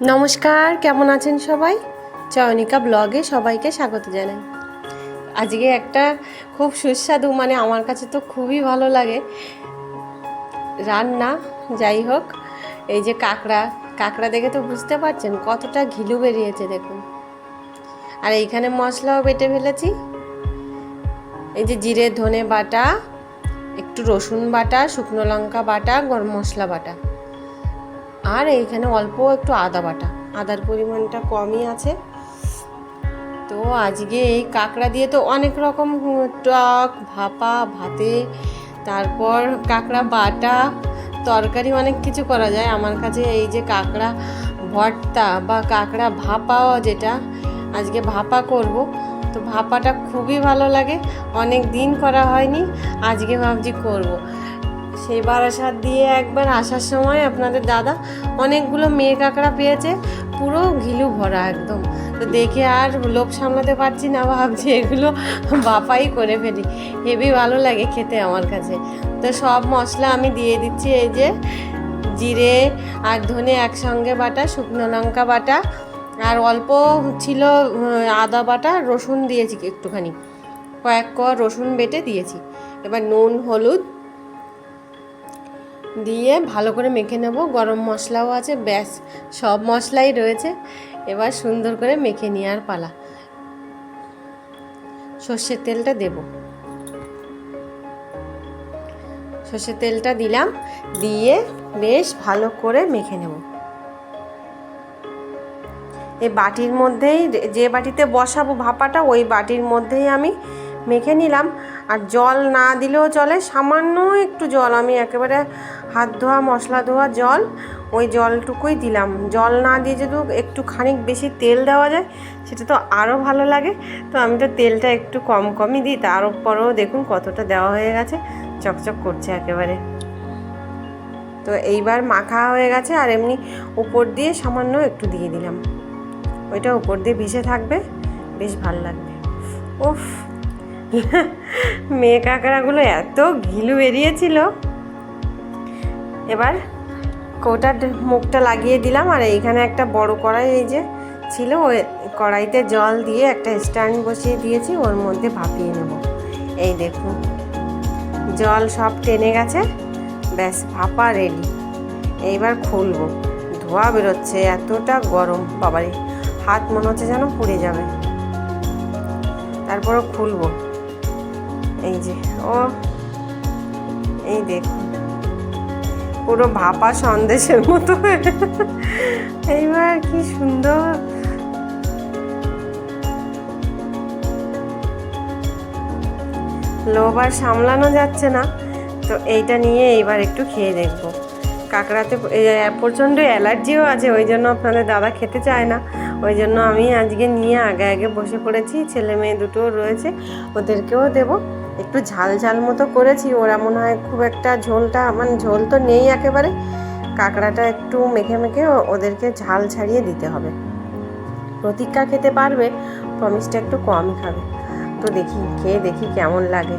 নমস্কার, কেমন আছেন সবাই? চয়নিকা ব্লগে সবাইকে স্বাগত জানাই। আজকে একটা খুব সুস্বাদু মানে আমার কাছে তো খুবই ভালো লাগে রান্না, যাই হোক। এই যে কাঁকড়া কাঁকড়া দেখে তো বুঝতে পারছেন কতটা ঘিলু বেরিয়েছে, দেখুন। আর এইখানে মশলাও বেটে ফেলেছি। এই যে জিরে, ধনে বাটা, একটু রসুন বাটা, শুকনো লঙ্কা বাটা, গরম মশলা বাটা। আর এইখানে অল্প একটু আদা বাটা। আদার পরিমাণটা কমই আছে। তো আজকে এই কাঁকড়া দিয়ে তো অনেক রকম টক, ভাপা, ভাতে, তারপর কাঁকড়া বাটা, তরকারি অনেক কিছু করা যায়। আমার কাছে এই যে কাঁকড়া ভর্তা বা কাঁকড়া ভাপাও যেটা, আজকে ভাপা করব। তো ভাপাটা খুবই ভালো লাগে। অনেক দিন করা হয়নি, আজকে ভাবছি করব। সেই বারাসাত দিয়ে একবার আসার সময় আপনাদের দাদা অনেকগুলো মেয়ে কাঁকড়া পেয়েছে, পুরো ঘিলু ভরা একদম। তো দেখে আর লোক সামলাতে পারছি না, ভাবছি এগুলো বাপাই করে ফেলি। হেবি ভালো লাগে খেতে আমার কাছে। তো সব মশলা আমি দিয়ে দিচ্ছি, এই যে জিরে আর ধনে একসঙ্গে বাটা, শুকনো লঙ্কা বাটা, আর অল্প ছিল আদা বাটা, রসুন দিয়েছি একটুখানি। কয়েক ক রসুন বেটে দিয়েছি। এবার নুন, হলুদ দিয়ে ভালো করে মেখে নেব। গরম মশলাও আছে, ব্যাস, সব মশলাই রয়েছে। এবার সুন্দর করে মেখে নেওয়ার পালা। সর্ষের তেলটা দেব। সর্ষের তেলটা দিলাম, দিয়ে বেশ ভালো করে মেখে নেব। এই বাটির মধ্যেই, যে বাটিতে বসাবো ভাপাটা, ওই বাটির মধ্যেই আমি মেখে নিলাম। আর জল না দিলেও চলে, সামান্য একটু জল। আমি একেবারে হাত ধোয়া, মশলা ধোয়া জল, ওই জলটুকুই দিলাম। জল না দিয়ে যদি একটু খানিক বেশি তেল দেওয়া যায়, সেটা তো আরও ভালো লাগে। তো আমি তো তেলটা একটু কম কমই দিই। তারপরেও দেখুন কতটা দেওয়া হয়ে গেছে। চকচক করছে একেবারে। তো এইবার মাখা হয়ে গেছে, আর এমনি উপর দিয়ে সামান্য একটু দিয়ে দিলাম। ওইটা উপর দিয়ে ভিজে থাকবে, বেশ ভালো লাগবে। উফ মেয়ে কাঁকড়াগুলো এত ঘিলু বেরিয়েছিল। এবার কৌটার মুখটা লাগিয়ে দিলাম, আর এইখানে একটা বড় কড়াই এই যে ছিল, ওই কড়াইতে জল দিয়ে একটা স্ট্যান্ড বসিয়ে দিয়েছি, ওর মধ্যে ভাপিয়ে নেব। এই দেখুন, জল সব টেনে গেছে, ব্যাস ভাপা রেডি এইবার খুলবো, ধোয়া বেরোচ্ছে, এতটা গরম, বাবারে, হাত মনে হচ্ছে যেন পুড়ে যাবে। তারপরও খুলবো। এই যে, ও, এই দেখুন পুরো ভাপা সন্দেশের মতো। এইবার কি সুন্দর। লোভ আর সামলানো যাচ্ছে না। তো এইটা নিয়ে এইবার একটু খেয়ে দেখব। কাঁকড়াতে প্রচণ্ড অ্যালার্জিও আছে, ওই জন্য আপনাদের দাদা খেতে চায় না। ওই জন্য আমি আজকে নিয়ে আগে আগে বসে পড়েছি। ছেলে মেয়ে দুটোও রয়েছে, ওদেরকেও দেব। একটু ঝাল ঝাল মতো করেছি, ওরা মনে হয় খুব একটা ঝোলটা মানে ঝোল তো নেই একেবারে। কাঁকড়াটা একটু মেখে মেখে ওদেরকে ঝাল ছাড়িয়ে দিতে হবে। প্রতীক্ষা খেতে পারবে প্রমিসটা একটু কম খাবে। তো দেখি, খেয়ে দেখি কেমন লাগে।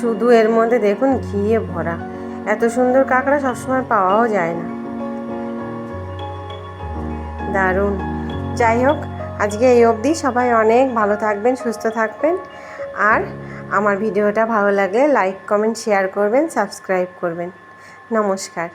শুধু এর মধ্যে দেখুন, ঘিয়ে ভরা। এত সুন্দর কাঁকড়া সবসময় পাওয়াও যায় না। দারুণ। যাই হোক, আজকে এই অবধি সবাই অনেক ভালো থাকবেন, সুস্থ থাকবেন। আর আমার ভিডিওটা ভালো লাগলে লাইক কমেন্ট শেয়ার করবেন সাবস্ক্রাইব করবেন। নমস্কার।